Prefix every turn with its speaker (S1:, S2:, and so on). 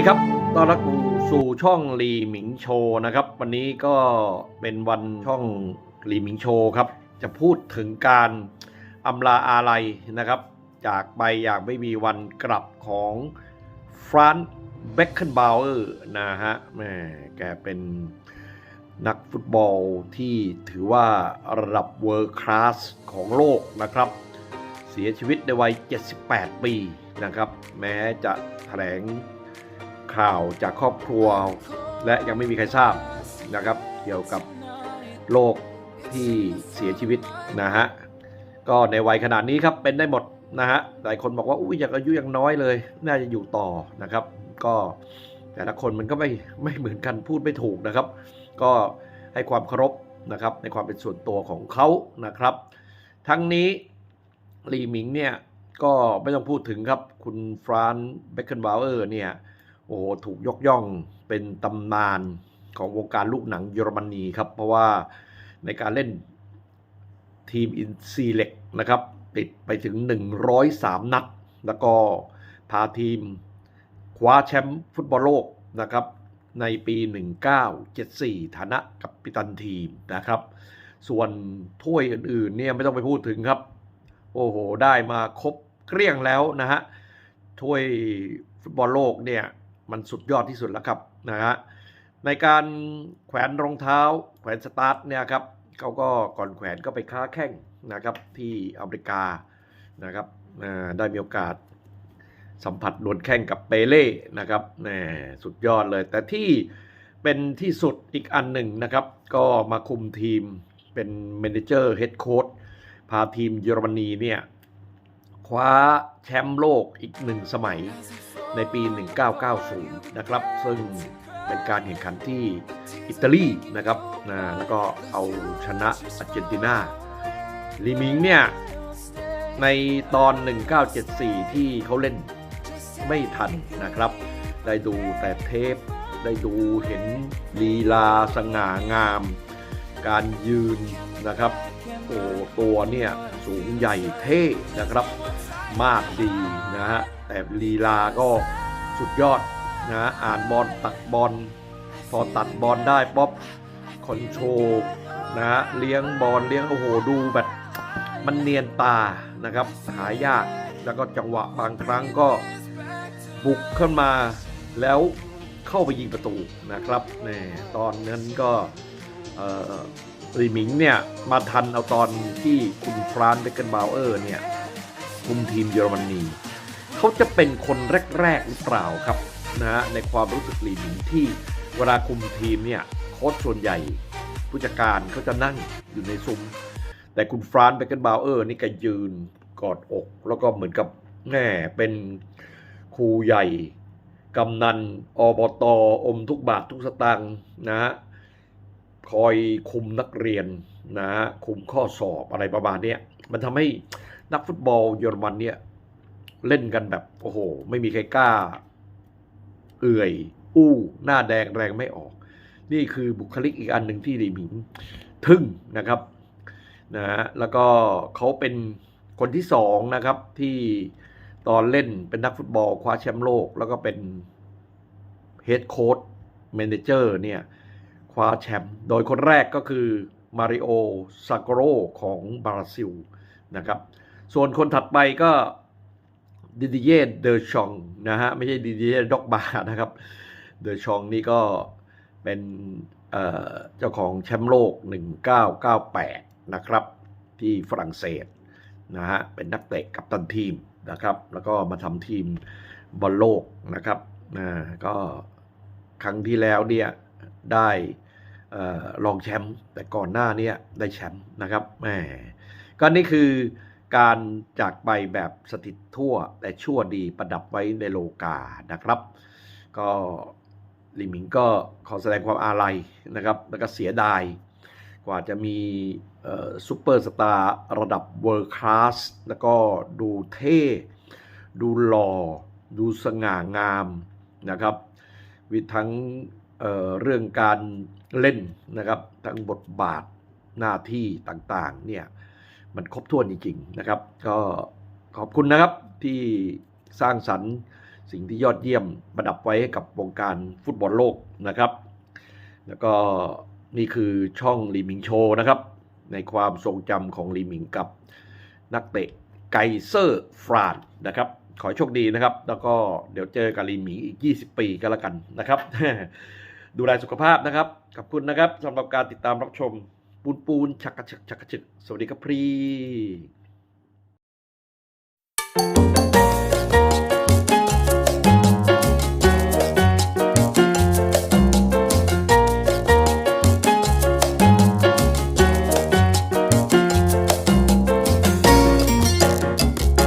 S1: ดีครับ ต้อนรับสู่ช่องลีหมิงโชว์นะครับ วันนี้ก็เป็นวันช่องลีหมิงโชว์ครับ จะพูดถึงการอำลาอาลัยนะครับ จากไปอย่างไม่มีวันกลับของฟรานซ์เบคเคนบาวเออร์นะฮะแม่แกเป็นนักฟุตบอลที่ถือว่าระดับเวิร์คลาสของโลกนะครับ เสียชีวิตในวัย 78 ปีนะครับ แม้จะแถลง ข่าวจากครอบครัว และยังไม่มีใครทราบนะครับ เกี่ยวกับโรคที่เสียชีวิตนะฮะก็ในวัยขนาดนี้ครับเป็นได้หมดนะฮะหลายคนบอกว่าอุ้ยยังอายุยังน้อยเลย น่าจะอยู่ต่อนะครับ ก็แต่ละคนมันก็ไม่ไม่เหมือนกันพูดไม่ถูกนะครับ ก็ให้ความเคารพนะครับในความเป็นส่วนตัวของเขานะครับ ทั้งนี้ลีหมิงเนี่ยก็ไม่ต้องพูดถึงครับคุณฟรานเบคเคนบาวเออร์เนี่ย โอ้โหถูกยกย่องเป็นตำนานของวงการลูกหนังเยอรมนีครับ เพราะว่าในการเล่นทีมอินซีเล็กนะครับติดไปถึง 103 นัด แล้วก็พาทีมคว้าแชมป์ฟุตบอลโลกนะครับในปี 1974 ฐานะกับปิตันทีมนะครับ ส่วนถ้วยอื่นๆเนี่ยไม่ต้องไปพูดถึงครับ โอ้โห ได้มาครบเกลี้ยงแล้วนะฮะถ้วยฟุตบอลโลกเนี่ย มันสุดยอดที่สุดแล้วครับนะฮะในการแขวนรองเท้า แขวนสตาร์ทเนี่ยครับเขาก็ก่อนแขวนก็ไปค้าแข่งนะครับที่อเมริกานะครับได้มีโอกาสสัมผัสดวลแข่งกับเปเล่นะครับแหมสุดยอดเลย แต่ที่เป็นที่สุดอีกอันหนึ่งนะครับ ก็มาคุมทีมเป็นเมนเจอร์เฮดโค้ชพาทีมเยอรมนีเนี่ย คว้าแชมป์โลกอีกหนึ่งสมัยในปี 1990 นะครับ ซึ่งเป็นการแข่งขันที่อิตาลีนะครับนะแล้วก็เอาชนะอาร์เจนตินาลีมิงเนี่ย ในตอน 1974 ที่เขาเล่นไม่ทันนะครับ ได้ดูแต่เทป ได้ดูเห็นลีลาสง่างาม การยืนนะครับโอ้ตัวเนี่ยสูงใหญ่เท่นะครับ มากดีนะฮะแต่ลีลาก็สุดยอดนะฮะอ่านบอลตัดบอลพอตัดบอลได้ป๊อปคอนโทรลนะฮะเลี้ยงบอลเลี้ยงโอ้โหดูแบบมันเนียนตานะครับหายากแล้วก็จังหวะบางครั้งก็บุกขึ้นมาแล้วเข้าไปยิงประตูนะครับนี่ตอนนั้นก็รีมิงเนี่ยมาทันเอาตอนที่คุณฟรานเบเกนบาวเออร์เนี่ย คุมทีมเยอรมนีเขาจะเป็นคนแรก ๆ หรือเปล่าครับนะฮะในความรู้สึกรีหมิงที่เวลาคุมทีมเนี่ยโค้ชส่วนใหญ่ผู้จัดการเขาจะนั่งอยู่ในซุ้มแต่คุณฟรานเบเกนบาวเออร์นี่ก็ยืนกอดอก แล้วก็เหมือนกับแง่เป็นครูใหญ่กำนันอบตออมทุกบาททุกสตางค์นะฮะคอยคุมนักเรียนนะฮะคุมข้อสอบอะไรประมาณเนี้ยมันทำให้ นักฟุตบอลเยอรมันเนี่ย เล่นกันแบบโอ้โห ไม่มีใครกล้า เอื่อย อู้หน้าแดงแรงไม่ออก นี่คือบุคลิกอีกอันหนึ่งที่ดีมิงทึ่งนะครับนะฮะแล้วก็เขาเป็นคนที่สองนะครับที่ตอนเล่นเป็นนักฟุตบอลคว้าแชมป์โลก แล้วก็เป็นเฮดโค้ชแมเนเจอร์เนี่ยคว้าแชมป์โดยคนแรกก็คือมาริโอซากโรของบราซิลนะครับ ส่วนคนถัดไปก็ดิดิเย่เดอชองนะฮะไม่ใช่ดิดิเย่ด็อกบานะครับเดอชองนี่ก็เป็นเจ้าของแชมป์โลก 1998 นะครับ ที่ฝรั่งเศสนะฮะเป็นนักเตะกับตันทีมนะครับ แล้วก็มาทำทีมบอลโลกนะครับนะก็ครั้งที่แล้วเนี่ยได้เอ่อรองแชมป์แต่ก่อนหน้านี้ได้แชมป์นะครับแหมก็นี่คือ การจากไปแบบสถิตทั่วแต่ชั่วดีประดับไว้ในโลกานะครับ ก็ลิมิงก็ขอแสดงความอาลัยนะครับ แล้วก็เสียดาย กว่าจะมีซูเปอร์สตาร์ระดับเวิร์คลาสแล้วก็ดูเท่ ดูหล่อ ดูสง่างามนะครับ วิทั้งเเรื่องการเล่นนะครับ ทั้งบทบาทหน้าที่ต่างๆเนี่ย มันครบถ้วนจริงๆนะครับ ก็ขอบคุณนะครับที่สร้างสรรค์สิ่งที่ยอดเยี่ยมประดับไว้ให้กับวงการฟุตบอลโลกนะครับ แล้วก็นี่คือช่องลีมิงโชนะครับ ในความทรงจำของลีมิงกับนักเตะไกเซอร์ฟรานนะครับ ขอโชคดีนะครับ แล้วก็เดี๋ยวเจอกับลีมิงอีก 20 ปีก็แล้วกันนะครับ ดูแลสุขภาพนะครับ ขอบคุณนะครับสำหรับการติดตามรับชม ปูนปูนชักกระชึกชักกระชึกสวัสดีครับพี่